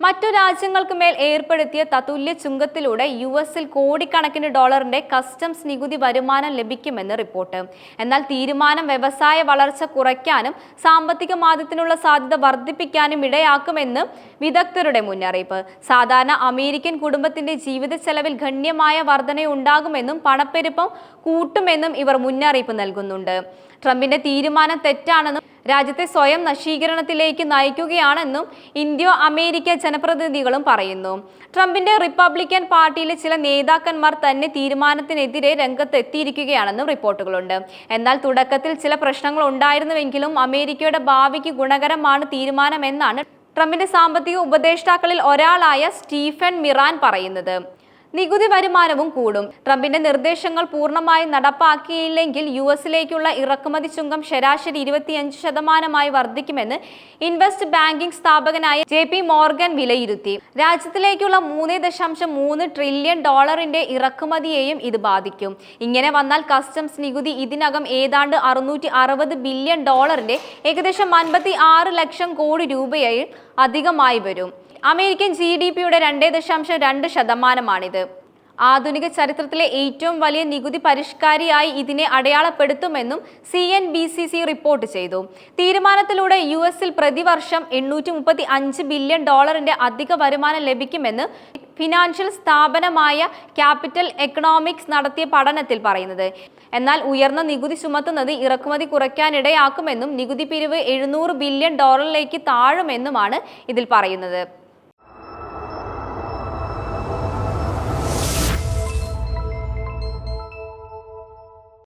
മറ്റു രാജ്യങ്ങൾക്ക് മേൽ ഏർപ്പെടുത്തിയ തതുല്യ ചുങ്കത്തിലൂടെ യു എസിൽ കോടിക്കണക്കിന് ഡോളറിന്റെ കസ്റ്റംസ് നികുതി വരുമാനം ലഭിക്കുമെന്ന് റിപ്പോർട്ട്. എന്നാൽ തീരുമാനം വ്യവസായ വളർച്ച കുറയ്ക്കാനും സാമ്പത്തിക മാന്ദ്യത്തിനുള്ള സാധ്യത വർദ്ധിപ്പിക്കാനും ഇടയാക്കുമെന്ന് വിദഗ്ധരുടെ മുന്നറിയിപ്പ്. സാധാരണ അമേരിക്കൻ കുടുംബത്തിന്റെ ജീവിത ചെലവിൽ ഗണ്യമായ വർധനയുണ്ടാകുമെന്നും പണപ്പെരുപ്പം കൂട്ടുമെന്നും ഇവർ മുന്നറിയിപ്പ് നൽകുന്നുണ്ട്. ട്രംപിന്റെ തീരുമാനം തെറ്റാണെന്നും രാജ്യത്തെ സ്വയം നശീകരണത്തിലേക്ക് നയിക്കുകയാണെന്നും ഇന്ത്യോ അമേരിക്ക ജനപ്രതിനിധികളും പറയുന്നു. ട്രംപിന്റെ റിപ്പബ്ലിക്കൻ പാർട്ടിയിലെ ചില നേതാക്കന്മാർ തന്നെ തീരുമാനത്തിനെതിരെ രംഗത്തെത്തിയിരിക്കുകയാണെന്നും റിപ്പോർട്ടുകളുണ്ട്. എന്നാൽ തുടക്കത്തിൽ ചില പ്രശ്നങ്ങൾ ഉണ്ടായിരുന്നുവെങ്കിലും അമേരിക്കയുടെ ഭാവിക്ക് ഗുണകരമാണ് തീരുമാനമെന്നാണ് ട്രംപിന്റെ സാമ്പത്തിക ഉപദേഷ്ടാക്കളിൽ ഒരാളായ സ്റ്റീഫൻ മിറാൻ പറയുന്നത്. നികുതി വരുമാനവും കൂടും. ട്രംപിന്റെ നിർദ്ദേശങ്ങൾ പൂർണമായി നടപ്പാക്കിയില്ലെങ്കിൽ യു എസിലേക്കുള്ള ഇറക്കുമതി ചുങ്കം ശരാശരി ഇരുപത്തിയഞ്ച് ശതമാനമായി വർദ്ധിക്കുമെന്ന് ഇൻവെസ്റ്റ് ബാങ്കിംഗ് സ്ഥാപകനായ ജെ പി മോർഗൻ വിലയിരുത്തി. രാജ്യത്തിലേക്കുള്ള മൂന്ന് ദശാംശം മൂന്ന് ട്രില്യൺ ഡോളറിന്റെ ഇറക്കുമതിയെയും ഇത് ബാധിക്കും. ഇങ്ങനെ വന്നാൽ കസ്റ്റംസ് നികുതി ഇതിനകം ഏതാണ്ട് അറുന്നൂറ്റി അറുപത് ബില്യൺ ഡോളറിന്റെ ഏകദേശം അൻപത്തി ആറ് ലക്ഷം കോടി രൂപയായി അധികമായി വരും. അമേരിക്കൻ ജി ഡി പിയുടെ രണ്ടേ ദശാംശം രണ്ട് ശതമാനമാണിത്. ആധുനിക ചരിത്രത്തിലെ ഏറ്റവും വലിയ നികുതി പരിഷ്കാരിയായി ഇതിനെ അടയാളപ്പെടുത്തുമെന്നും C N B C C report ചെയ്തു. തീരുമാനത്തിലൂടെ യു എസിൽ പ്രതിവർഷം എണ്ണൂറ്റി മുപ്പത്തി അഞ്ച് ബില്യൺ ഡോളറിന്റെ അധിക വരുമാനം ലഭിക്കുമെന്ന് ഫിനാൻഷ്യൽ സ്ഥാപനമായ ക്യാപിറ്റൽ എക്കണോമിക്സ് നടത്തിയ പഠനത്തിൽ പറയുന്നത്. എന്നാൽ ഉയർന്ന നികുതി ചുമത്തുന്നത് ഇറക്കുമതി കുറയ്ക്കാനിടയാക്കുമെന്നും നികുതി പിരിവ് എഴുന്നൂറ് ബില്യൺ ഡോളറിലേക്ക് താഴുമെന്നുമാണ് ഇതിൽ പറയുന്നത്.